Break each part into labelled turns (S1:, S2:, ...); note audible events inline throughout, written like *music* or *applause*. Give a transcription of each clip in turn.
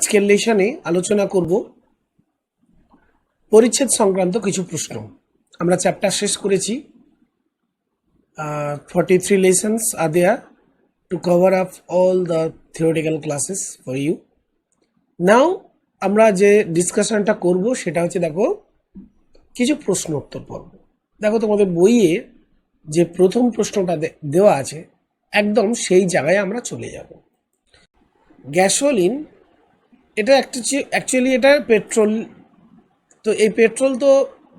S1: আজকের লেশনে আলোচনা করব পরিচ্ছেদ সংক্রান্ত কিছু প্রশ্ন। আমরা চ্যাপ্টার শেষ করেছি। Forty three lessons R there to cover up all the theoretical classes for you now আমরা যে ডিসকাশনটা করব সেটা হচ্ছে, দেখো, কিছু প্রশ্ন উত্তর পর্ব। দেখো, তোমাদের বইয়ে যে প্রথম প্রশ্নটা দেওয়া আছে, একদম সেই জায়গায় আমরা চলে যাব। গ্যাসোলিন এটা একটা অ্যাকচুয়ালি এটা পেট্রোল তো এই পেট্রোল তো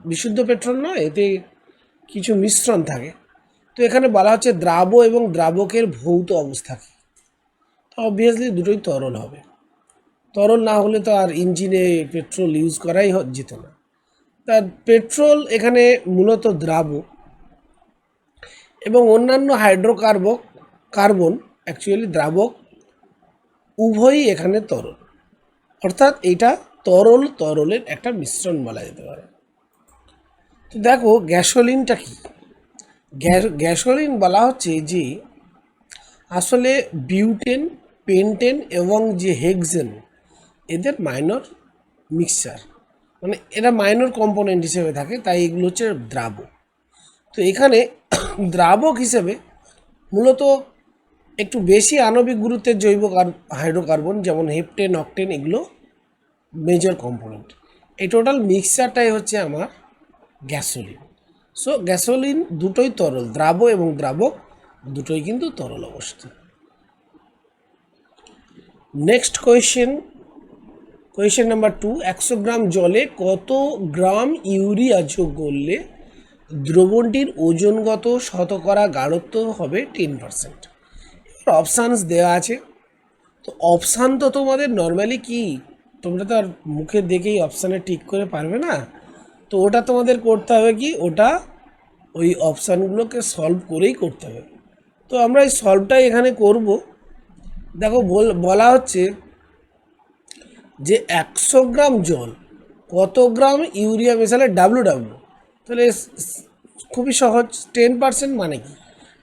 S1: বিশুদ্ধ পেট্রোল নয়, এতে কিছু মিশ্রণ থাকে। তো এখানে বলা হচ্ছে দ্রাব এবং দ্রাবকের ভৌত অবস্থা কী? তো অবভিয়াসলি দুটোই তরল হবে। তরল না হলে তো আর ইঞ্জিনে পেট্রোল ইউজ করাই যেত না। তা পেট্রোল এখানে মূলত দ্রাবক এবং অন্যান্য হাইড্রোকার্বক কার্বন অ্যাকচুয়ালি দ্রাবক উভয়ই এখানে তরল। অর্থাৎ এটা তরল তরলের একটা মিশ্রণ বলা যেতে পারে। তো দেখো, গ্যাসোলিনটা কি? গ্যাস- গ্যাসোলিন বলা হচ্ছে যে আসলে বিউটেন, পেন্টেন এবং যে হেক্সেন, এদের মাইনর মিক্সচার। মানে এরা মাইনর কম্পোনেন্ট হিসেবে থাকে, তাই এগুলো হচ্ছে দ্রাবক। তো এখানে *coughs* দ্রাবক হিসেবে মূলত একটু বেশি আণবিক গুরুত্বের জৈব কার- হাইড্রোকার্বন যেমন হেপটেন, অকটেন, এগুলো মেজর কম্পোনেন্ট এই টোটাল মিক্সচারটাই হচ্ছে আমার গ্যাসোলিন সো গ্যাসোলিন দুটোই তরল, দ্রাব এবং দ্রাবক দুটোই কিন্তু তরল অবস্থা। Next question question number two একশো গ্রাম জলে কত গ্রাম ইউরিয়া যোগ করলে দ্রবণটির ওজনগত শতকরা গাঢ়ত্ব হবে টেন পার্সেন্ট অপশানস দেওয়া আছে। তো অপশান তো তোমাদের নর্মালি কি? তোমরা তো আর মুখে দেখেই অপশানে ঠিক করে পারবে না। তো ওটা তোমাদের করতে হবে কি? ওটা ওই অপশানগুলোকে সলভ করেই করতে হবে। তো আমরা এই সলভটাই এখানে করব। দেখো, বল- হচ্ছে যে একশো গ্রাম জল, কত গ্রাম ইউরিয়া মেশালে ডাব্লু ডাব্লু তাহলে খুবই সহজ টেন পার্সেন্ট মানে কি?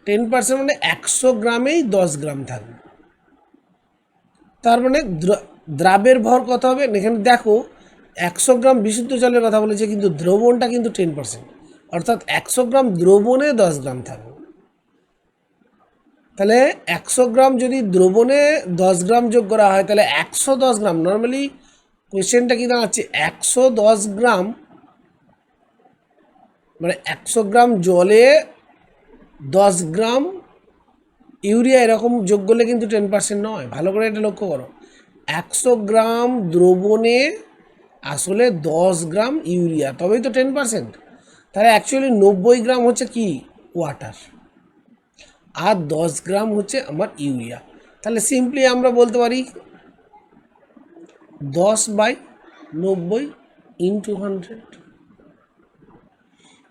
S1: টেন পার্সেন্ট মানে একশো গ্রামেই দশ গ্রাম থাকবে। তার মানে দ্র- দ্রাবের ভর কত হবে? এখানে দেখো, একশো গ্রাম বিশুদ্ধ জলের কথা বলেছে, কিন্তু দ্রবণটা কিন্তু টেন পার্সেন্ট অর্থাৎ একশো গ্রাম দ্রবণে দশ গ্রাম থাকবে। তাহলে একশো গ্রাম যদি দ্রবণে দশ গ্রাম যোগ করা হয়, তাহলে একশো দশ গ্রাম। নর্মালি কোয়েশ্চেনটা কি দাঁড়াচ্ছে? একশো দশ গ্রাম মানে একশো গ্রাম জলে দশ গ্রাম ইউরিয়া এরকম যোগ করলে কিন্তু টেন পার্সেন্ট নয়। ভালো করে এটা লক্ষ্য করো। একশো গ্রাম দ্রবণে আসলে দশ গ্রাম ইউরিয়া, তবেই তো টেন পার্সেন্ট তাহলে অ্যাকচুয়ালি নব্বই গ্রাম হচ্ছে কি? ওয়াটার আর দশ গ্রাম হচ্ছে আমার ইউরিয়া। তাহলে সিম্পলি আমরা বলতে পারি দশ বাই নব্বই ইন্টু হান্ড্রেড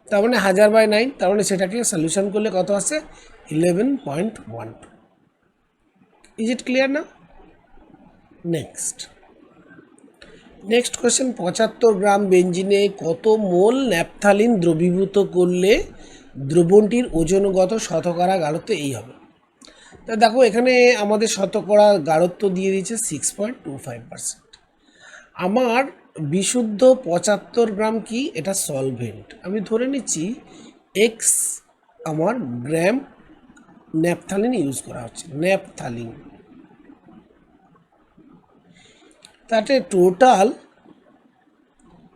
S1: তার মানে হাজার বাই নাইন তার মানে সেটাকে সলিউশন করলে কত আসছে eleven point one two is it clear না নেক্সট নেক্সট কোয়েশ্চেন পঁচাত্তর গ্রাম বেঞ্জিনে কত মোল ন্যাপথালিন দ্রবীভূত করলে দ্রবণটির ওজনগত শতকরা গাঢ়ত্ব এই হবে? তা দেখো, এখানে আমাদের শতকরা গাঢ়ত্ব দিয়ে দিয়েছে six point two five percent আমার বিশুদ্ধ পঁচাত্তর গ্রাম কি? এটা সলভেন্ট আমি ধরে নিচ্ছি এক্স আমার গ্রাম ন্যাপথালিন ইউজ করা হচ্ছে। ন্যাপথালিন তাতে টোটাল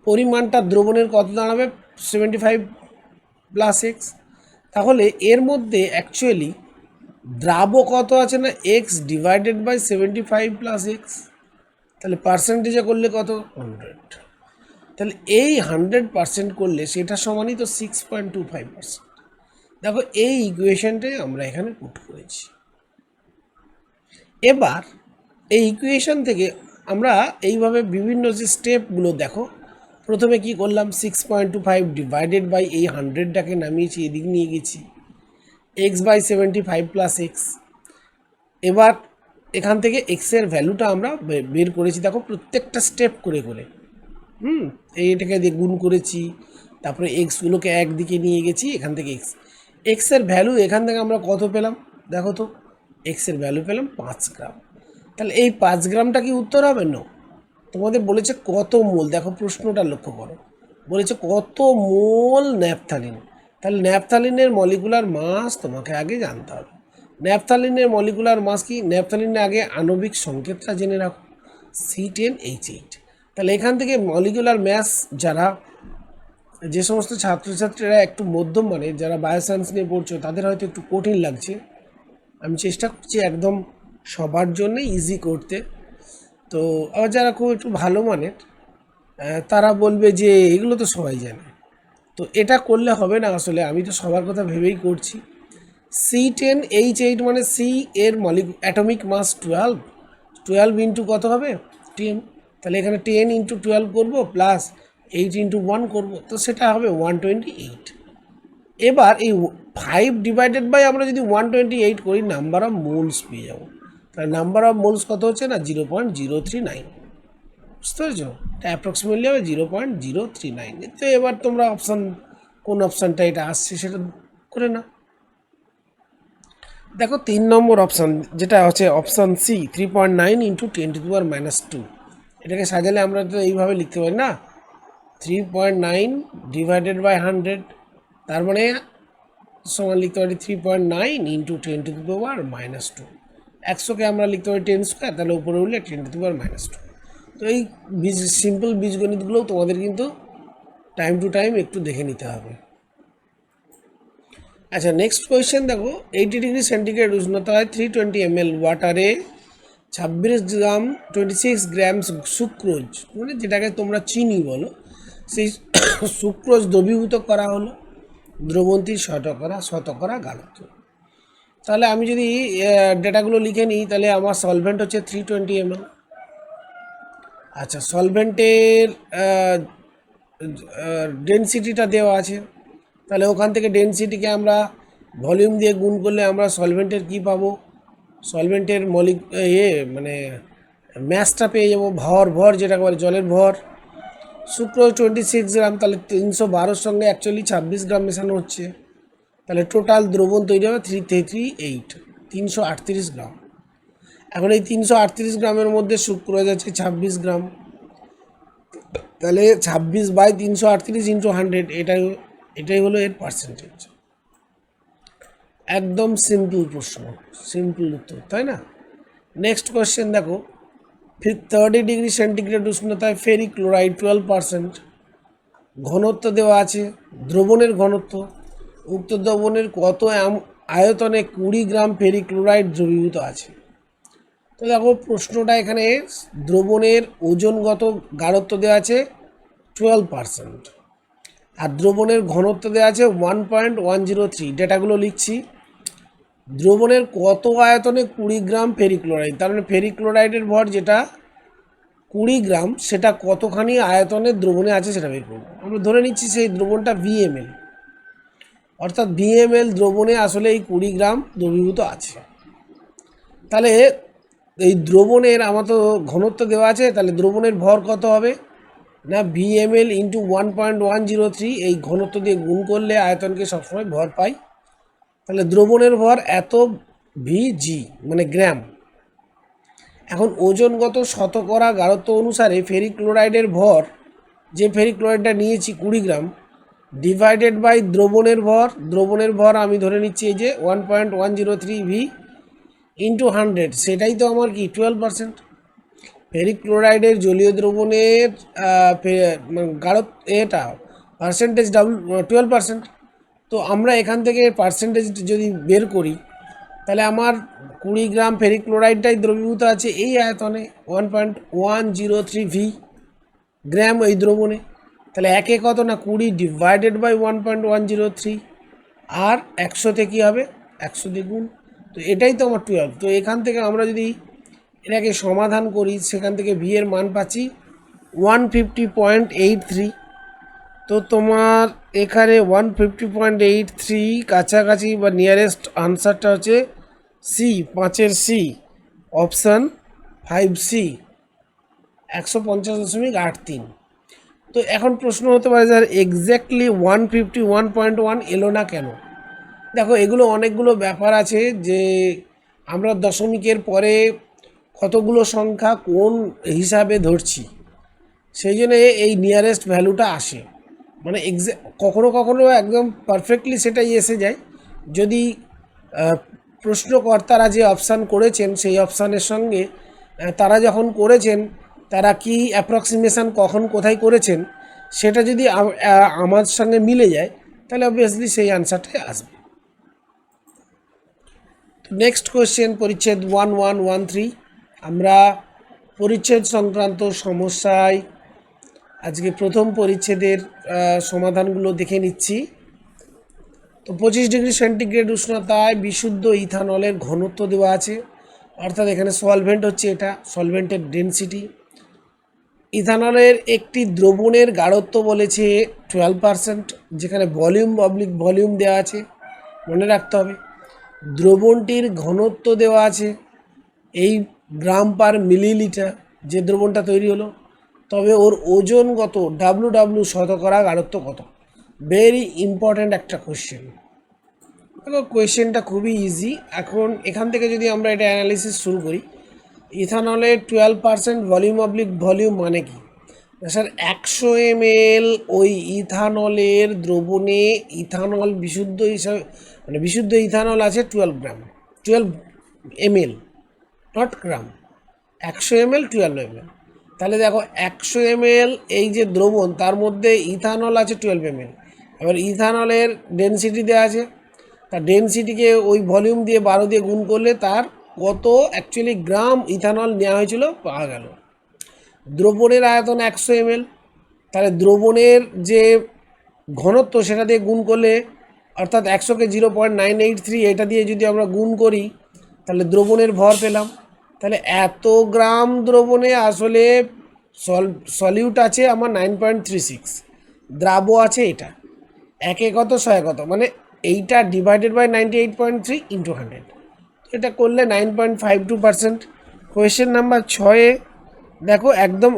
S1: পরিমাণটা দ্রবণের কত দাঁড়াবে? সেভেন্টি ফাইভ প্লাস এক্স তাহলে এর মধ্যে অ্যাকচুয়ালি দ্রাব কত আছে না? X divided by seventy five plus X তাহলে পার্সেন্টেজে করলে কত? হান্ড্রেড তাহলে এই হান্ড্রেড পার্সেন্ট করলে সেটা সমানই তো six point two five percent দেখো এই ইকুয়েশনটাই আমরা এখানে পুট করেছি। এবার এই ইকুয়েশন থেকে আমরা এইভাবে বিভিন্ন যে স্টেপগুলো দেখো, প্রথমে কি করলাম? Six point two five divided by এই হান্ড্রেডটাকে নামিয়েছি, এদিক নিয়ে গেছি। X by seventy five plus X এবার এখান থেকে এক্সের ভ্যালুটা আমরা বের করেছি, দেখো প্রত্যেকটা স্টেপ করে করে। হুম? এইটাকে দিয়ে গুণ করেছি, তারপরে এক্সগুলোকে একদিকে নিয়ে গেছি, এখান থেকে এক্স এক্সের ভ্যালু এখান থেকে আমরা কত পেলাম? দেখো তো এক্সের ভ্যালু পেলাম পাঁচ গ্রাম তাহলে এই পাঁচ গ্রামটা কি উত্তর হবে? না তোমাদের বলেছে কত মোল? দেখো প্রশ্নটা লক্ষ্য করো। বলেছে কত মোল ন্যাপথালিন? তাহলে ন্যাপথালিনের মলিকুলার মাস তোমাকে আগে জানতে হবে। ন্যাপথালিনের মলিকুলার মাস কি? ন্যাপথালিনের আগে আণবিক সংকেতটা জেনে রাখো। সি টেন এইচ এইট তাহলে এখান থেকে মলিকুলার ম্যাস যারা, যে সমস্ত ছাত্রছাত্রীরা একটু মধ্যম মানে যারা বায়োসায়েন্স নিয়ে পড়ছো, তাদের হয়তো একটু কঠিন লাগছে। আমি চেষ্টা করছি একদম সবার জন্য ইজি করতে। তো আবার যারা খুব একটু ভালো মানের তারা বলবে যে এগুলো তো সবাই জানে। তো এটা করলে হবে না আসলে, আমি তো সবার কথা ভেবেই করছি। সি টেন এইচ এইট মানে সি এর Mallick atomic mass twelve twelve into কত হবে? টেন তাহলে এখানে টেন ইন্টু টুয়েলভ করব প্লাস এইট ইন্টু ওয়ান করব, তো সেটা হবে ওয়ান টোয়েন্টি এইট এবার এই ফাইভ ডিভাইডেড বাই আমরা যদি ওয়ান টোয়েন্টি এইট করি নাম্বার অফ মোলস পেয়ে যাব। তাহলে নাম্বার অফ মোলস কত হচ্ছে না? Zero point zero three nine বুঝতে পেরেছ? এটা অ্যাপ্রক্সিমেটলি হবে zero point zero three nine তো এবার তোমরা অপশান কোন অপশানটা এটা আসছে সেটা করে না দেখো, তিন নম্বর অপশান যেটা হচ্ছে option C three point nine into ten to power minus two এটাকে সাজালে আমরা তো এইভাবে লিখতে পারি না। Three point nine divided by hundred তার মানে সমান লিখতে পারি three point nine into ten to the power minus two একশোকে আমরা লিখতে পারি টেন স্কোয়ার তাহলে উপরে উঠলে ten to power minus two তো এই বীজ সিম্পল বীজগণিতগুলোও তোমাদের কিন্তু টাইম টু টাইম একটু দেখে নিতে হবে। আচ্ছা নেক্সট কোয়েশ্চেন দেখো এইটি ডিগ্রি সেন্টিগ্রেড উষ্ণতায় থ্রি টোয়েন্টি এম এল ওয়াটারে ছাব্বিশ gram twenty six gram sucrose মানে যেটাকে তোমরা চিনি বলো, সেই সুক্রোজ দ্রবীভূত করা হলো দ্রবন্তীর শতকরা শতকরা গাঢ়ত্ব তাহলে আমি যদি ডেটাগুলো লিখে নিই, তাহলে আমার সলভেন্ট হচ্ছে থ্রি টোয়েন্টি এম এল আচ্ছা সলভেন্টের ডেনসিটিটা দেওয়া আছে। তাহলে ওখান থেকে ডেনসিটিকে আমরা ভলিউম দিয়ে গুণ করলে আমরা সলভেন্টের কি পাবো? সলভেন্টের মলিক ইয়ে মানে ম্যাসটা পেয়ে যাব, ভর ভর যেটাকে বলে, জলের ভর। শুক্র টোয়েন্টি সিক্স গ্রাম তাহলে তিনশো বারোর সঙ্গে অ্যাকচুয়ালি ছাব্বিশ গ্রাম মেশানো হচ্ছে। তাহলে টোটাল দ্রবণ তৈরি হবে থ্রি থ্রি থ্রি এইট তিনশো আটত্রিশ গ্রাম এখন এই তিনশো আটত্রিশ গ্রামের মধ্যে শুক্র যাচ্ছে ছাব্বিশ গ্রাম তাহলে ছাব্বিশ বাই তিনশো আটত্রিশ ইন্টু হান্ড্রেড এটাই এটাই হলো এর পার্সেন্টেজ একদম সিম্পল প্রশ্ন সিম্পল উত্তর, তাই না? নেক্সট কোয়েশ্চেন দেখো থার্টি ডিগ্রি সেন্টিগ্রেড উষ্ণতায় ফেরি ক্লোরাইড টুয়েলভ পার্সেন্ট ঘনত্ব দেওয়া আছে দ্রবণের ঘনত্ব, উক্ত দ্রবণের কত আয়তনে কুড়ি গ্রাম ফেরি ক্লোরাইড দ্রবীভূত আছে? তো দেখো, প্রশ্নটা এখানে, দ্রবণের ওজনগত গাঢ়ত্ব দেওয়া আছে টুয়েলভ পার্সেন্ট আর দ্রবণের ঘনত্ব দেওয়া আছে one point one zero three ডেটাগুলো লিখছি। দ্রবণের কত আয়তনে কুড়ি গ্রাম ফেরিক্লোরাইড? তার মানে ফেরিক্লোরাইডের ভর যেটা কুড়ি গ্রাম, সেটা কতখানি আয়তনে দ্রবণে আছে সেটা বের করব। আমরা ধরে নিচ্ছি সেই দ্রবণটা ভিএমএল অর্থাৎ ভিএমএল দ্রবণে আসলে এই কুড়ি গ্রাম দ্রবীভূত আছে। তাহলে এই দ্রবণের আমার তো ঘনত্ব দেওয়া আছে, তাহলে দ্রবণের ভর কত হবে? না VML into one point one zero three এই ঘনত্ব দিয়ে গুণ করলে আয়তনকে সবসময় ভর পাই। তাহলে দ্রবণের ভর এত ভিজি মানে গ্রাম। এখন ওজনগত শতকরা গাঢ়ত্ব অনুসারে ফেরিক ক্লোরাইডের ভর, যে ফেরিক ক্লোরাইডটা নিয়েছি কুড়ি গ্রাম ডিভাইডেড বাই দ্রবণের ভর দ্রবণের ভর আমি ধরে নিচ্ছি এই যে one point one zero three V into hundred সেটাই তো আমার কি টুয়েলভ পার্সেন্ট ফেরিক ক্লোরাইডের জলীয় দ্রবণের মানে গাঢ় এটা পার্সেন্টেজ ডাবল টুয়েলভ পার্সেন্ট তো আমরা এখান থেকে পার্সেন্টেজ যদি বের করি, তাহলে আমার কুড়ি গ্রাম ফেরিক ক্লোরাইডটাই দ্রবীভূত আছে এই আয়তনে one point one zero three V gram এই দ্রবণে। তাহলে একে কত না কুড়ি divided by one point one zero three আর একশোতে কী হবে? একশো দ্বিগুণ তো এটাই তো আমার টুয়েলভ তো এখান থেকে আমরা যদি এটাকে সমাধান করি, সেখান থেকে ভি এর মান পাচ্ছি one fifty point eight three তো তোমার এখানে one fifty point eight three কাছাকাছি বা নিয়ারেস্ট আনসারটা হচ্ছে সি পাঁচের সি অপশান ফাইভ সি একশো পঞ্চাশ দশমিক আট তিন। তো এখন প্রশ্ন হতে পারে sir exactly one fifty one point one এলো না কেন? দেখো, এগুলো অনেকগুলো ব্যাপার আছে যে আমরা দশমিকের পরে কতগুলো সংখ্যা কোন হিসাবে ধরছি? সেই জন্য এই নিয়ারেস্ট ভ্যালুটা আসে। মানে এক্সা কখনো কখনো একদম পারফেক্টলি সেটাই এসে যায়। যদি প্রশ্নকর্তারা যে অপশান করেছেন, সেই অপশানের সঙ্গে তারা যখন করেছেন, তারা কি অ্যাপ্রক্সিমেশান কখন কোথায় করেছেন, সেটা যদি আমার সঙ্গে মিলে যায়, তাহলে অবভিয়াসলি সেই আনসারটাই আসবে। নেক্সট কোয়েশ্চেন পরিচ্ছেদ ওয়ান ওয়ান ওয়ান থ্রি আমরা পরিচ্ছেদ সংক্রান্ত সমস্যায় আজকে প্রথম পরিচ্ছেদের সমাধানগুলো দেখে নিচ্ছি। তো পঁচিশ ডিগ্রি সেন্টিগ্রেড উষ্ণতায় বিশুদ্ধ ইথানলের ঘনত্ব দেওয়া আছে। অর্থাৎ এখানে সলভেন্ট হচ্ছে এটা সলভেন্টের ডেনসিটি ইথানলের একটি দ্রবণের গাঢ়ত্ব বলেছে টুয়েলভ পারসেন্ট যেখানে ভলিউম পাবলিক ভলিউম দেওয়া আছে। মনে রাখতে হবে, দ্রবণটির ঘনত্ব দেওয়া আছে এই গ্রাম পার মিলিলিটার যে দ্রবণটা তৈরি হলো, তবে ওর ওজন কত? ডাব্লু ডাব্লু শতকরা গাঢ়ত্ব কত? ভেরি ইম্পর্ট্যান্ট একটা কোশ্চেন দেখো কোয়েশ্চেনটা খুবই ইজি এখন এখান থেকে যদি আমরা এটা অ্যানালিসিস শুরু করি ইথানলের twelve percent volume oblique volume মানে কি? স্যার, একশো এম ওই ইথানলের দ্রবণে ইথানল বিশুদ্ধ হিসাবে মানে বিশুদ্ধ ইথানল আছে twelve gram twelve M L not gram. একশো M L twelve M L তাহলে দেখো, একশো এম এই যে দ্রবণ, তার মধ্যে ইথানল আছে টুয়েলভ এম এবার ইথানলের ডেনসিটি দেওয়া আছে। তার ডেনসিটিকে ওই ভলিউম দিয়ে বারো দিয়ে গুণ করলে তার কত? অ্যাকচুয়ালি গ্রাম ইথানল নেওয়া হয়েছিল, পাওয়া গেল। দ্রবণের আয়তন একশো এম তাহলে দ্রবণের যে ঘনত্ব, সেটা দিয়ে গুণ করলে, অর্থাৎ একশোকে zero point nine eight three এটা দিয়ে যদি আমরা গুণ করি, তাহলে দ্রবণের ভর পেলাম। তাহলে এত গ্রাম দ্রবণে আসলে সলিউট আছে আমার নাইন পয়েন্ট থ্রি সিক্স দ্রাব্য আছে এটা। একে কত ছয় কত মানে এইটা divided by ninety eight point three into hundred এটা করলে nine point five two percent question number ছয়ে দেখো একদম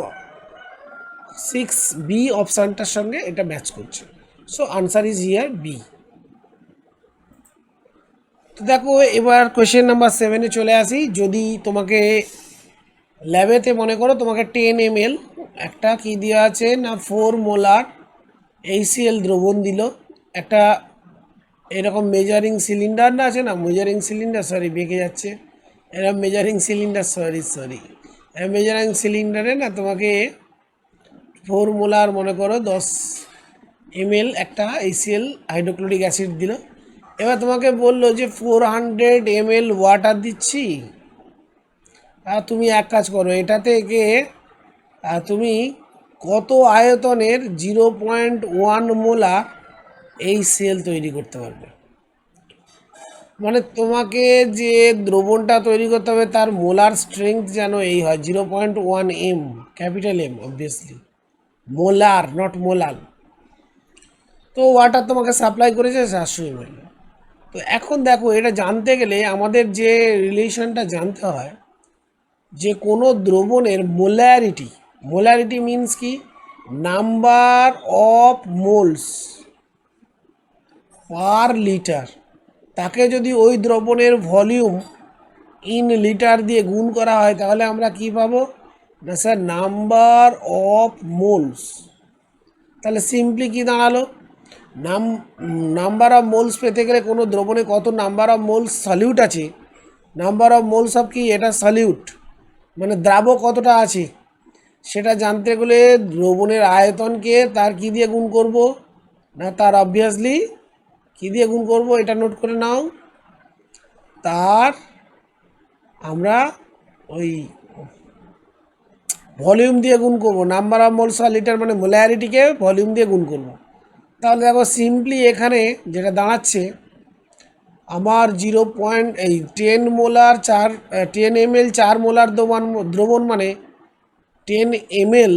S1: সিক্স বি অপশানটার সঙ্গে এটা ম্যাচ করছে। So answer is here B তো দেখো, এবার কোয়েশ্চেন নাম্বার সেভেনে চলে আসি। যদি তোমাকে ল্যাবেতে মনে করো তোমাকে টেন এম একটা কি দেওয়া আছে না ফোর মোলার এইচসিএল দ্রবণ দিল? একটা এরকম মেজারিং সিলিন্ডার না আছে না? মেজারিং সিলিন্ডার সরি বেঁকে যাচ্ছে। এরকম measuring cylinder sorry sorry measuring সিলিন্ডারে না তোমাকে ফোর মোলার মনে করো দশ এমএল একটা এইচসিএল হাইড্রোক্লোরিক অ্যাসিড দিল। এবার তোমাকে বলল যে ফোর হান্ড্রেড এমএল ওয়াটার দিচ্ছি। আর তুমি এক কাজ করো, এটা থেকে তুমি কত আয়তনের জিরো পয়েন্ট ওয়ান মোলা এই সেল তৈরি করতে পারবে। মানে তোমাকে যে দ্রবণটা তৈরি করতে হবে, তার মোলার স্ট্রেংথ যেন এই হয় zero point one M capital M obviously molar not molal তো ওয়াটার তোমাকে সাপ্লাই করেছে সাতশো এমএল তো এখন দেখো, এটা জানতে গেলে আমাদের যে রিলেশনটা জানতে হয়, যে কোনো দ্রবণের মোলারিটি মোলারিটি মিন্স কি? Number of moles per litre তাকে যদি ওই দ্রবণের ভলিউম ইন লিটার দিয়ে গুণ করা হয়, তাহলে আমরা কি পাবো? না স্যার নাম্বার অফ মোলস তাহলে সিম্পলি কি দাঁড়াল? নাম নাম্বার অফ মোলস পেতে গেলে কোনো দ্রবণে কত নাম্বার অফ মোলস সলিউট আছে? নাম্বার অফ মোলস অফ কি? এটা সলিউট মানে দ্রাব কতটা আছে? সেটা জানতে গেলে দ্রবণের আয়তনকে তার কি দিয়ে গুণ করব? না তার অবভিয়াসলি কি দিয়ে গুণ করব? এটা নোট করে নাও। তার আমরা ওই ভলিউম দিয়ে গুণ করব। নাম্বার অফ মোলস লিটার মানে মোলারিটিকে ভলিউম দিয়ে গুণ করব। তাহলে দেখো সিম্পলি এখানে যেটা দাঁড়াচ্ছে, আমার জিরো পয়েন্ট এই টেন মোলার চার টেন এম এল চার মোলার দ্রবণ দ্রবণ মানে টেন এম এল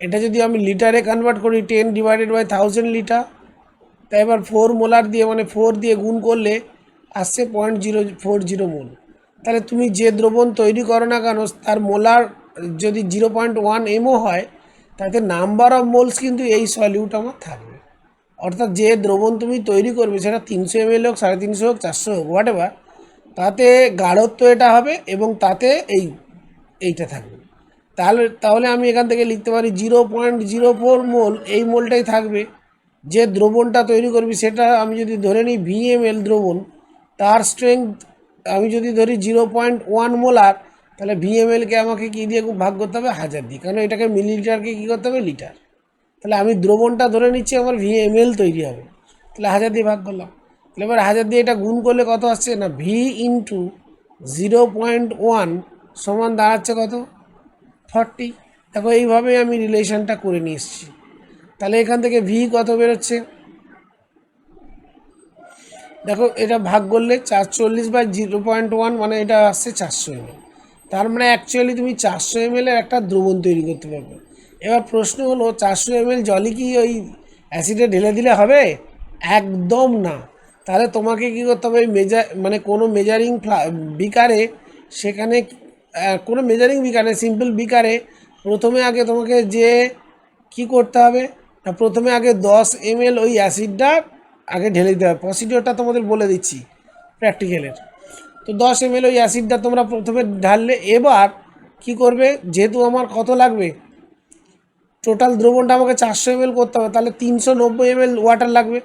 S1: এটা যদি আমি লিটারে কনভার্ট করি ten divided by thousand litre তাই এবার ফোর মোলার দিয়ে মানে ফোর দিয়ে গুণ করলে আসছে point zero four zero mole তাহলে তুমি যে দ্রবণ তৈরি করো না কেন, তার মোলার যদি জিরো পয়েন্ট ওয়ান এমও হয় তাতে নাম্বার অফ মোলস কিন্তু এই সলিউট আমার থাকবে। অর্থাৎ যে দ্রবণ তুমি তৈরি করবে, সেটা তিনশো এম হোক, সাড়ে তিনশো হোক, চারশো হোক হোয়াট এভার তাতে গাঢ়ত্ব এটা হবে এবং তাতে এই, এইটা থাকবে। তাহলে তাহলে আমি এখান থেকে লিখতে পারি zero point zero four mole এই মোলটাই থাকবে। যে দ্রবণটা তৈরি করবি, সেটা আমি যদি ধরে নিই ভিএমএল দ্রবণ, তার স্ট্রেংথ আমি যদি ধরি জিরো পয়েন্ট ওয়ান মোলার তাহলে ভিএমএলকে আমাকে কী দিয়ে ভাগ করতে হবে? হাজার দিয়ে। কারণ এটাকে মিলিলিটারকে কী করতে হবে? লিটার। তাহলে আমি দ্রবণটা ধরে নিচ্ছি, আমার ভিএমএল তৈরি হবে। তাহলে হাজার দিয়ে ভাগ করলাম। তাহলে এবার হাজার দিয়ে এটা গুণ করলে কত আসছে? না V into zero point one সমান দাঁড়াচ্ছে কত? ফর্টি দেখো, এইভাবেই আমি রিলেশনটা করে নিয়ে এসেছি। তাহলে এখান থেকে ভি কত বেরোচ্ছে? দেখো, এটা ভাগ করলে চার চল্লিশ বাই জিরো পয়েন্ট ওয়ান মানে এটা আসছে চারশো এমএল। তার মানে অ্যাকচুয়ালি তুমি চারশো এমএলের একটা দ্রবণ তৈরি করতে পারবে। এবার প্রশ্ন হলো, চারশো এমএল জলই কি ওই অ্যাসিডে ঢেলে দিলে হবে? একদম না। তাহলে তোমাকে কী করতে হবে মেজার মানে কোনো মেজারিং বিকারে সেখানে কোনো মেজারিং বিকারে সিম্পল বিকারে প্রথমে আগে তোমাকে যে কি করতে হবে প্রথমে আগে দশ এমএল ওই অ্যাসিডটা আগে ঢেলে দিতে হবে। প্রসিডিওরটা তোমাদের বলে দিচ্ছি প্র্যাকটিক্যালের তো দশ এমএল ওই অ্যাসিডটা তোমরা প্রথমে ঢাললে, এবার কি করবে? যেহেতু আমার কত লাগবে? টোটাল দ্রবণটা আমাকে চারশো এমএল করতে হবে, তাহলে তিনশো নব্বই এমএল ওয়াটার লাগবে।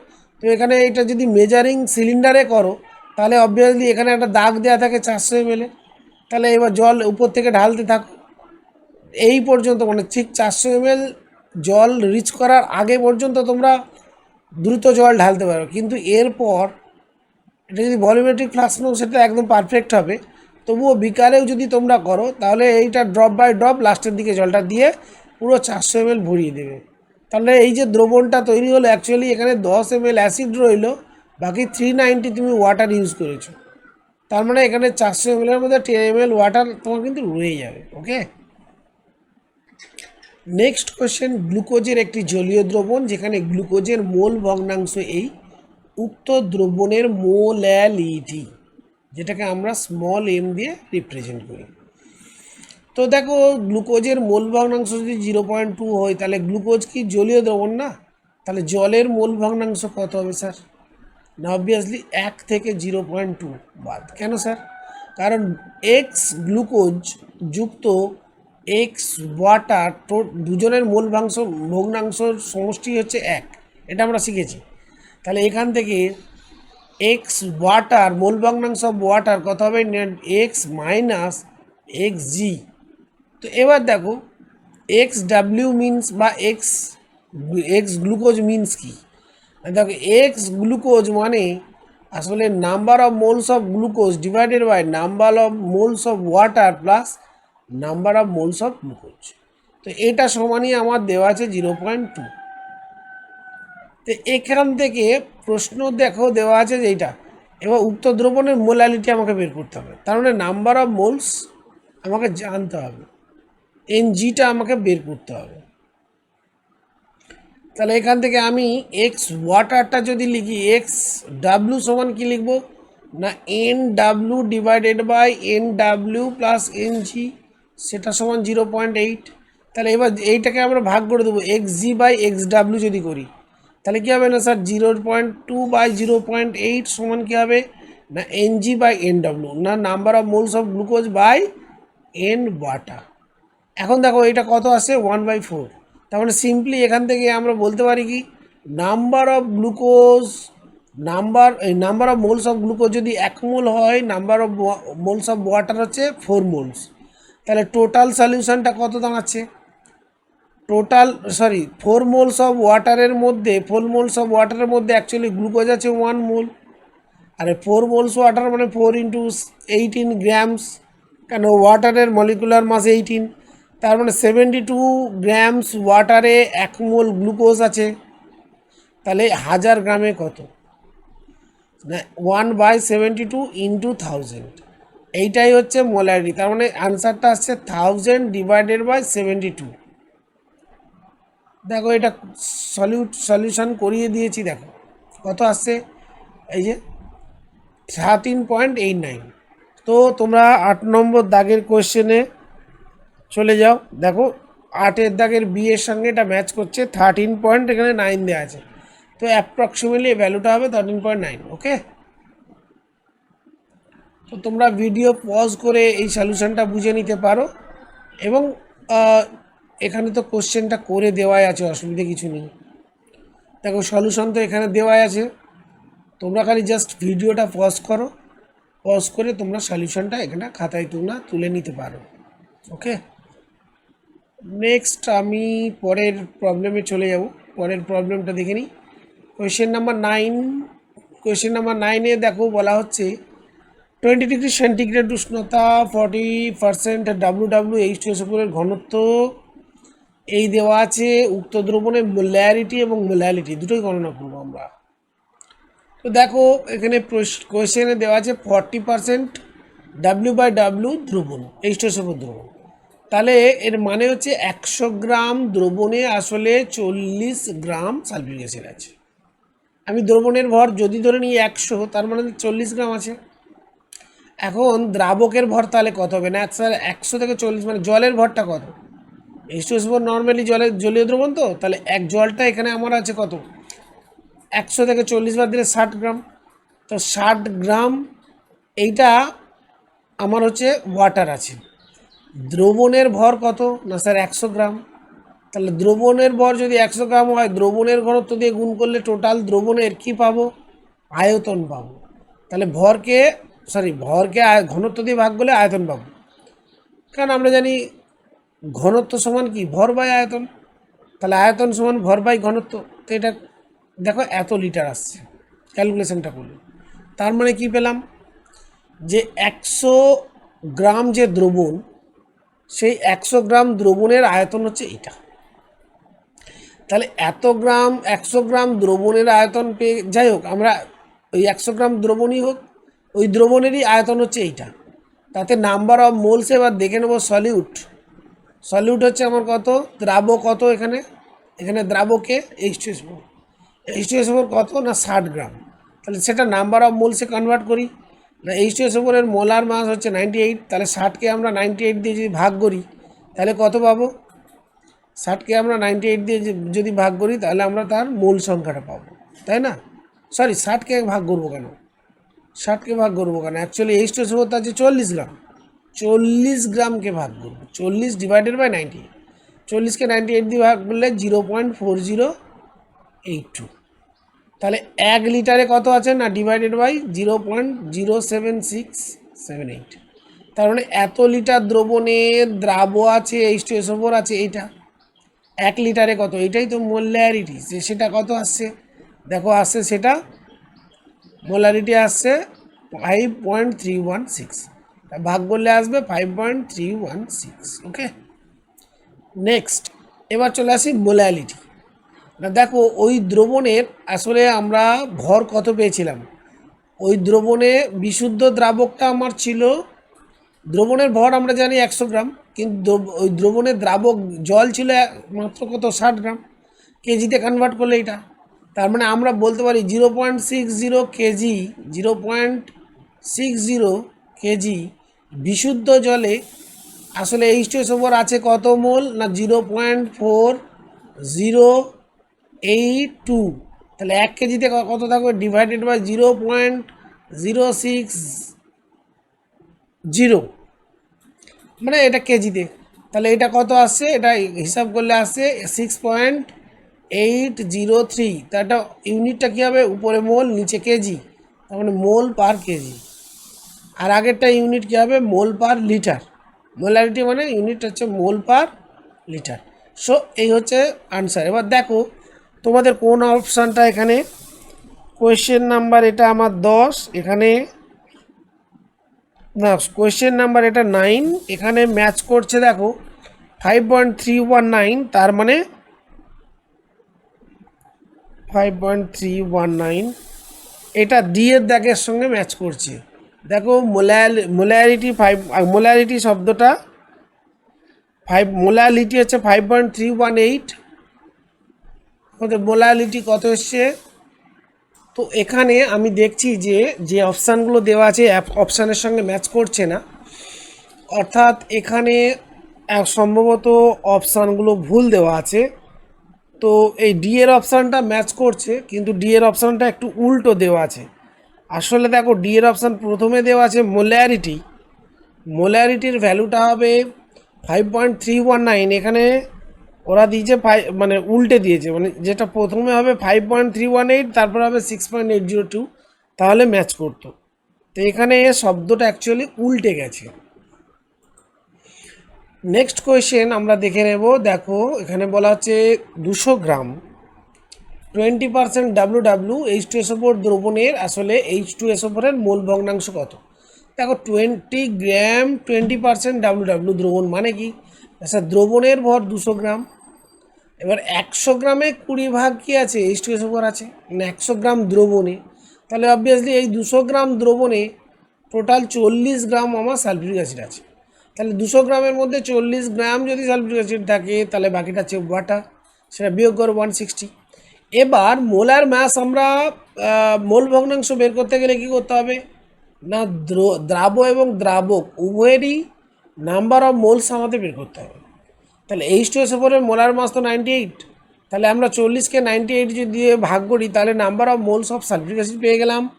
S1: তো এখানে এটা যদি মেজারিং সিলিন্ডারে করো, তাহলে অবভিয়াসলি এখানে একটা দাগ দেওয়া থাকে চারশো এমএলে তাহলে এবার জল উপর থেকে ঢালতে থাকো। এই পর্যন্ত মানে ঠিক চারশো এমএল জল রিচ করার আগে পর্যন্ত তোমরা দ্রুত জল ঢালতে পারো। কিন্তু এরপর এটা যদি ভলিউমেট্রিক ফ্লাক্স নাও, সেটা একদম পারফেক্ট হবে। তবুও বিকারেও যদি তোমরা করো, তাহলে এইটা ড্রপ বাই ড্রপ লাস্টের দিকে জলটা দিয়ে পুরো চারশো এমএল ভরিয়ে দেবে। তাহলে এই যে দ্রবণটা তৈরি হলো অ্যাকচুয়ালি এখানে দশ এমএল অ্যাসিড রইল, বাকি থ্রি নাইনটি তুমি ওয়াটার ইউজ করেছ। তার মানে এখানে চারশো এমএলের মধ্যে টেন এমএল ওয়াটার তোমার কিন্তু রয়ে যাবে ওকে নেক্সট কোয়েশ্চেন গ্লুকোজের একটি জলীয় দ্রবণ, যেখানে গ্লুকোজের মোল ভগ্নাংশ এই। উক্ত দ্রবণের মোল্যালিটি যেটাকে আমরা স্মল এম দিয়ে রিপ্রেজেন্ট করি। তো দেখো, গ্লুকোজের মোল ভগ্নাংশ যদি জিরো পয়েন্ট টু হয়, তাহলে গ্লুকোজ কি জলীয় দ্রবণ না? তাহলে জলের মোল ভগ্নাংশ কত হবে স্যার? না অবভিয়াসলি এক থেকে জিরো পয়েন্ট টু বাদ। কেন স্যার? কারণ এক্স গ্লুকোজ যুক্ত এক্স ওয়াটার দুজনের মূল ভাংশ ভগ্নাংশর সমষ্টি হচ্ছে এক। এটা আমরা শিখেছি। তাহলে এখান থেকে এক্স ওয়াটার মূল ভগ্নাংশ অফ ওয়াটার কত হবে? এক্স মাইনাস এক্স জি তো এবার দেখো এক্স ডাব্লিউ মিনস বা এক্স এক্স গ্লুকোজ মিনস কি? দেখো এক্স গ্লুকোজ মানে আসলে number of moles of glucose divided by number of moles of water plus number of moles of glucose তো এটা সমানই আমার দেওয়া আছে জিরো পয়েন্ট টু তো এখান থেকে প্রশ্ন দেখো দেওয়া আছে যে এইটা। এবার উক্ত দ্রবণের মোলালিটি আমাকে বের করতে হবে। তার মানে নাম্বার অফ মোলস আমাকে জানতে হবে। এনজিটা আমাকে বের করতে হবে। তাহলে এখান থেকে আমি এক্স ওয়াটারটা যদি লিখি এক্স ডাব্লু সমান কি লিখব? না N W divided by N W plus N G সেটা সমান জিরো পয়েন্ট এইট তাহলে এবার এইটাকে আমরা ভাগ করে দেবো X G by X W যদি করি। তাহলে কী হবে না sir? Zero point two by zero point eight সমান কী হবে? না N G by N W না number of moles of glucose by N water এখন দেখো এটা কত আসছে? ওয়ান বাই ফোর তার মানে সিম্পলি এখান থেকে আমরা বলতে পারি কি? নাম্বার অফ গ্লুকোজ নাম্বার এই number of moles of glucose যদি এক মোল হয় number of moles of water হচ্ছে ফোর মোলস তাহলে টোটাল সলিউশনটা কত দাঁড়াচ্ছে? Total sorry four moles of ওয়াটারের মধ্যে ফোর মোলস অফ ওয়াটারের মধ্যে অ্যাকচুয়ালি গ্লুকোজ আছে ওয়ান মোল আরে ফোর মোলস ওয়াটার মানে ফোর ইন্টু এইটিন গ্রামস কেন ওয়াটারের মলিকুলার মাস এইটিন তার মানে সেভেন্টি টু গ্রামস ওয়াটারে এক মোল গ্লুকোজ আছে। তাহলে হাজার গ্রামে কত? না one by seventy two into thousand এইটাই হচ্ছে মোলারিটি তার মানে আনসারটা আসছে thousand divided by seventy two দেখো, এটা সলিউট সলিউশন করিয়ে দিয়েছি, দেখো। কত আসছে? এই যে থার্টিন পয়েন্ট এইট নাইন তো তোমরা আট নম্বর দাগের কোয়েশ্চেনে চলে যাও। দেখো, আটের দাগের বি এর সঙ্গে এটা ম্যাচ করছে থার্টিন পয়েন্ট এখানে নাইন দেওয়া আছে। তো অ্যাপ্রক্সিমেটলি ভ্যালুটা হবে থার্টিন পয়েন্ট নাইন ওকে তো তোমরা ভিডিও পজ করে এই সলিউশনটা বুঝে নিতে পারো। এবং এখানে তো কোশ্চেনটা করে দেওয়াই আছে, অসুবিধা কিছু নেই। দেখো সলিউশন তো এখানে দেওয়াই আছে। তোমরা খালি জাস্ট ভিডিওটা পজ করো। পজ করে তোমরা সলিউশনটা এখানে খাতায় তোমরা তুলে নিতে পারো। ওকে নেক্সট আমি পরের প্রবলেমে চলে যাব। পরের প্রবলেমটা দেখে নিই। Question number nine question number নাইনে দেখো, বলা হচ্ছে টোয়েন্টি ডিগ্রি সেন্টিগ্রেড উষ্ণতা forty percent W W H two এসএফের ঘনত্ব এই দেওয়া আছে উক্ত দ্রবণের মোল্যারিটি এবং মোল্যালিটি দুটোই গণনা করব আমরা। তো দেখো, এখানে কোয়েশ্চেনে দেওয়া আছে forty percent W by W দ্রবণ এইচ টু এসএফের দ্রবণ। তাহলে এর মানে হচ্ছে একশো গ্রাম দ্রবণে আসলে চল্লিশ গ্রাম সালফিউরিক অ্যাসিড আছে। আমি দ্রবণের ভর যদি ধরে নিই একশো, তার মানে চল্লিশ গ্রাম আছে। এখন দ্রাবকের ভর তাহলে কত হবে? না একশো থেকে চল্লিশ মানে জলের ভরটা কত? এইচ টু এসফোর নর্মালি জলের জলীয় দ্রবণ তো? তাহলে এক জলটা এখানে আমার আছে কত? একশো থেকে চল্লিশ বার দিলে ষাট গ্রাম। তো ষাট গ্রাম এইটা আমার হচ্ছে ওয়াটার আছে। দ্রবণের ভর কত? না স্যার, একশো গ্রাম। তাহলে দ্রবণের ভর যদি একশো গ্রাম হয়, দ্রবণের ঘনত্ব দিয়ে গুণ করলে টোটাল দ্রবণের কি পাবো? আয়তন পাবো। তাহলে ভরকে সরি ভরকে ঘনত্ব দিয়ে ভাগ করলে আয়তন পাবো। কারণ আমরা জানি ঘনত্ব সমান কি? ভর বাই আয়তন। তাহলে আয়তন সমান ভর বাই ঘনত্ব। তো এটা, দেখো, এত লিটার আসছে। ক্যালকুলেশনটা করল। তার মানে কি পেলাম? যে একশো গ্রাম যে দ্রবণ, সেই একশো গ্রাম দ্রবণের আয়তন হচ্ছে এটা। তাহলে এত গ্রাম, একশো গ্রাম দ্রবণের আয়তন পেয়ে, যাই হোক, আমরা ওই একশো গ্রাম দ্রবণই হোক, ওই দ্রবণেরই আয়তন হচ্ছে এইটা। তাতে নাম্বার অফ মোলস এবার দেখে নেব সলিউট সলিউট হচ্ছে আমার কত? দ্রাব কত এখানে? এখানে দ্রাবকে এইচ টু এসবো এইচ টু এসবোর কত না ষাট গ্রাম? তাহলে সেটা নাম্বার অফ মোলসে কনভার্ট করি। না এইচ টু মোলার মাস হচ্ছে নাইনটি এইট তাহলে ষাটকে আমরা নাইনটি এইট দিয়ে যদি ভাগ করি, তাহলে কত পাবো? ষাটকে আমরা নাইনটি এইট দিয়ে যদি ভাগ করি, তাহলে আমরা তার মূল সংখ্যাটা পাবো। তাই না? সরি ষাটকে ভাগ করব কেন? ষাটকে ভাগ করব কেন? অ্যাকচুয়ালি এইচ টু এসবোর আছে চল্লিশ গ্রাম। চল্লিশ গ্রামকে ভাগ করব। চল্লিশ ডিভাইডেড বাই নাইনটি চল্লিশকে নাইনটি এইট দিয়ে ভাগ করলে zero point four zero eight two তাহলে এক লিটারে কত আছে না divided by zero point zero seven six seven eight তার মানে এত লিটার দ্রবণে দ্রাব আছে এইচ টু এসোফোর আছে, এইটা। এক লিটারে কত? এটাই তো মোল্যারিটি যে সেটা কত আসছে? দেখো আসছে সেটা মোলারিটি আসছে five point three one six ভাগ করলে আসবে five point three one six okay next এবার চলে আসি মোলালিটি দেখো, ওই দ্রবণের আসলে আমরা ভর কত পেয়েছিলাম? ওই দ্রবণে বিশুদ্ধ দ্রাবকটা আমার ছিল, দ্রবণের ভর আমরা জানি একশো গ্রাম, কিন্তু ওই দ্রবণের দ্রাবক জল ছিল মাত্র কত? ষাট গ্রাম। কেজিতে কনভার্ট করলে এটা। তার মানে আমরা বলতে পারি zero point six zero KG zero point six zero KG বিশুদ্ধ জলে আসলে এইচ টু ওপর আছে কত মোল? না zero point four zero eight two তাহলে এক কেজিতে কত থাকবে? Divided by zero point zero six zero মানে এটা কেজিতে। তাহলে এটা কত আসছে? এটা হিসাব করলে আসছে six point eight zero three তা এটা ইউনিটটা কী হবে? উপরে মোল, নিচে কেজি। তার মানে মোল পার কেজি। আর আগেরটা ইউনিট কী হবে? মোল পার লিটার মোলারিটি মানে ইউনিট হচ্ছে মোল পার লিটার সো এই হচ্ছে আনসার এবার দেখো, তোমাদের কোন অপশানটা এখানে? কোয়েশ্চেন নাম্বার এটা আমার দশ, এখানে না কোয়েশ্চেন নাম্বার এটা নাইন এখানে ম্যাচ করছে দেখো five point three one nine তার মানে five point three one nine এটা ডি এর দাগের সঙ্গে ম্যাচ করছে। দেখো মোলায়াল মোলায়ারিটি ফাইভ মোলায়ারিটি শব্দটা ফাইভ মোলায়ালিটি হচ্ছে five point three one eight আমাদের মোলায়ালিটি কত এসছে? তো এখানে আমি দেখছি যে যে অপশানগুলো দেওয়া আছে অপশানের সঙ্গে ম্যাচ করছে না। অর্থাৎ এখানে সম্ভবত অপশানগুলো ভুল দেওয়া আছে। তো এই ডি এর অপশানটা ম্যাচ করছে, কিন্তু ডি এর অপশানটা একটু উল্টো দেওয়া আছে। আসলে দেখো ডি এর অপশান প্রথমে দেওয়া আছে মোলারিটি মোলারিটির ভ্যালুটা হবে five point three one nine এখানে ওরা দিয়েছে ফাইভ মানে উল্টে দিয়েছে মানে যেটা প্রথমে হবে five point three one eight তারপর হবে six point eight zero two তাহলে ম্যাচ করতো। তো এখানে শব্দটা অ্যাকচুয়ালি উল্টে গেছে। নেক্সট কোয়েশ্চেন আমরা দেখে নেব, দেখো, এখানে বলা হচ্ছে দুশো gram. Twenty percent W W H two এসোপোর দ্রবণের আসলে এইচ টু এসোপোরের মূল ভগ্নাংশ কত? দেখো, twenty gram, twenty percent W W দ্রবণ মানে কি? আচ্ছা দ্রবণের ভর দুশো গ্রাম। এবার একশো গ্রামে কুড়ি ভাগ কি আছে? এইচ টু এসোপোর আছে। মানে একশো গ্রাম দ্রবণে। তাহলে অবভিয়াসলি এই দুশো গ্রাম দ্রবণে টোটাল চল্লিশ গ্রাম আমার সালফিউরিক অ্যাসিড আছে। তাহলে দুশো গ্রামের মধ্যে চল্লিশ গ্রাম যদি সালফিউরিক অ্যাসিড থাকে, তাহলে বাকিটা হচ্ছে ওয়াটার। সেটা বিয়োগ করো ওয়ান সিক্সটি এবার মোলার ম্যাস আমরা মোল ভগ্নাংশ বের করতে গেলে কি করতে হবে? না, দ্র- দ্রাব এবং দ্রাবক উভয়েরই নাম্বার অফ মোলস আমাদের বের করতে হবে। তাহলে এইচ টু এসে পরে মোলার মাস তো নাইনটি এইট তাহলে আমরা চল্লিশকে নাইনটি এইট যদি ভাগ করি, তাহলে number of moles of sulphuric acid পেয়ে গেলাম।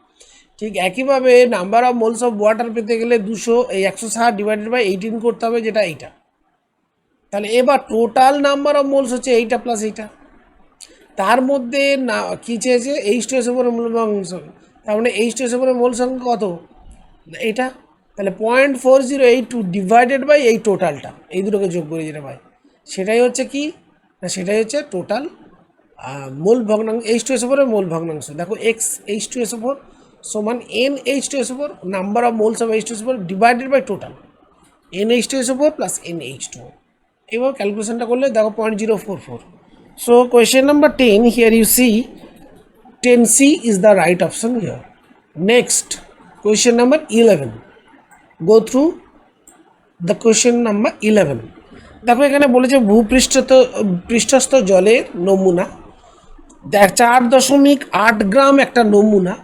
S1: ঠিক একইভাবে number of moles of water পেতে গেলে দুশো, এই একশো ষাট ডিভাইডেড বাই এইটিন করতে হবে, যেটা এইটা। তাহলে এবার টোটাল নাম্বার অফ মোলস হচ্ছে এইটা প্লাস এইটা। তার মধ্যে না, কী চেয়েছে? এইচ টু এসে পরে মূল তার মানে এইচ টু এসে পরে মূল সংখ্যা কত? এটা? তাহলে point four zero eight two divided by এই টোটালটা এই দুটোকে যোগ করে যেটা ভাই সেটাই হচ্ছে কি? না, সেটাই হচ্ছে টোটাল মূল ভগ্নাংশ এইচ টু এসে পরে মূল ভগ্নাংশ। দেখো X H two S four সমান N H two S four number of moles of H two S four divided by total N H two S four plus N H two এবার ক্যালকুলেশনটা করলে দেখো point zero four four question number ten here you see ten C is the right option here next question number eleven go through the question number eleven দেখো, এখানে বলেছে ভূপৃষ্ঠত পৃষ্ঠস্থ জলের নমুনা। চার দশমিক আট গ্রাম একটা নমুনা।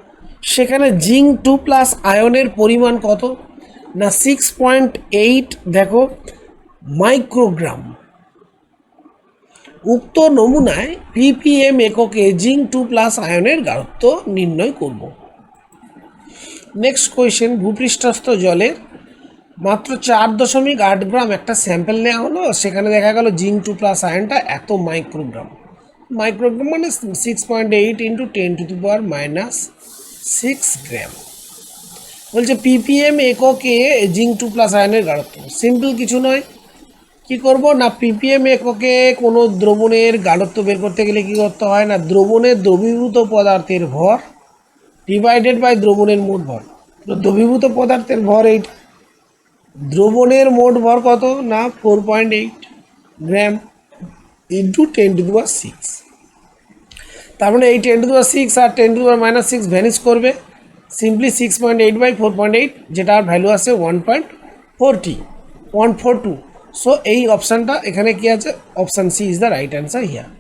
S1: সেখানে জিঙ্ক টু প্লাস আয়নের পরিমাণ কত? না সিক্স পয়েন্ট এইট দেখো মাইক্রোগ্রাম উক্ত নমুনায় পিপিএম এককে জিঙ্ক টু প্লাস আয়নের গাঢ়ত্ব নির্ণয় করব। নেক্সট কোয়েশ্চেন ভূপৃষ্ঠস্থ জলের মাত্র চার দশমিক আট গ্রাম একটা স্যাম্পেল নেওয়া হলো, সেখানে দেখা গেল জিঙ্ক টু প্লাস আয়নটা এত মাইক্রোগ্রাম। মাইক্রোগ্রাম মানে six point eight into ten to the power minus six gram বলছে, পিপিএম এককে জিঙ্ক টু প্লাস আয়নের গাঢ়ত্ব। সিম্পল কিছু নয়। কি করব? না পিপিএম এককে কোনো দ্রবণের গাঢ়ত্ব বের করতে গেলে কি করতে হয় না? দ্রবণের দ্রবীভূত পদার্থের ভর ডিভাইডেড বাই দ্রবণের মোট ভর। তো দ্রবীভূত পদার্থের ভর এইট দ্রবণের মোট ভর কত? না four point eight gram into ten to the power six তার মানে এই ten to the power six R ten to the power minus six vanish করবে। Simply six point eight by four point eight যেটার value আছে one point forty one four two so এই অপশানটা এখানে কি আছে? Option C is the right answer here